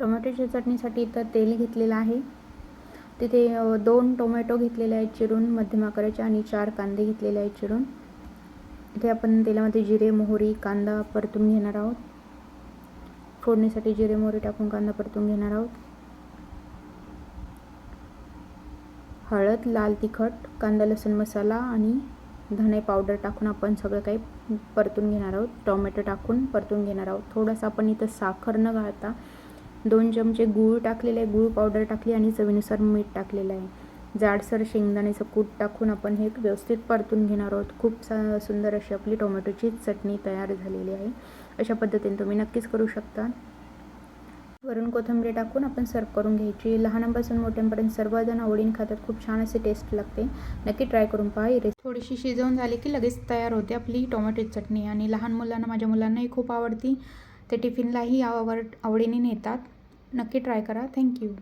टोमॅटोच्या चटणीसाठी तर तेल घेतलेलं आहे. तिथे दोन टोमॅटो घेतलेले आहेत चिरून मध्यम आकाराचे आणि चार कांदे घेतलेले आहेत चिरून. इथे आपण तेलामध्ये जिरे मोहरी कांदा परतून घेणार आहोत. फोडणीसाठी जिरे मोहरी टाकून कांदा परतून घेणार आहोत. हळद लाल तिखट कांदा लसूण मसाला आणि धणे पावडर टाकून आपण सगळं काही परतून घेणार आहोत. टोमॅटो टाकून परतून घेणार आहोत. थोडंसं आपण इथं साखर न घालता दोन चमचे गूळ टाकलेले आहे. गूळ पावडर टाकली आणि चवीनुसार मीठ टाकलेलं आहे. जाडसर शेंगदाण्याचं कूट टाकून आपण हे व्यवस्थित परतून घेणार आहोत. खूप सा सुंदर अशी आपली टोमॅटोची चटणी तयार झालेली आहे. अशा पद्धतीने तुम्ही नक्कीच करू शकता. वरून कोथिंबीर टाकून आपण सर्व करून घ्यायची. लहानांपासून मोठ्यांपर्यंत सर्वजण आवडीने खातात. खूप छान असे टेस्ट लागते. नक्की ट्राय करून पहा ही रेसिपी थोडीशी शिजवून झाली की लगेच तयार होते आपली टोमॅटोची चटणी. आणि लहान मुलांना माझ्या मुलांनाही खूप आवडती. ते टिफिनलाही आवड आवडीने नेतात. नक्की ट्राय करा. थँक्यू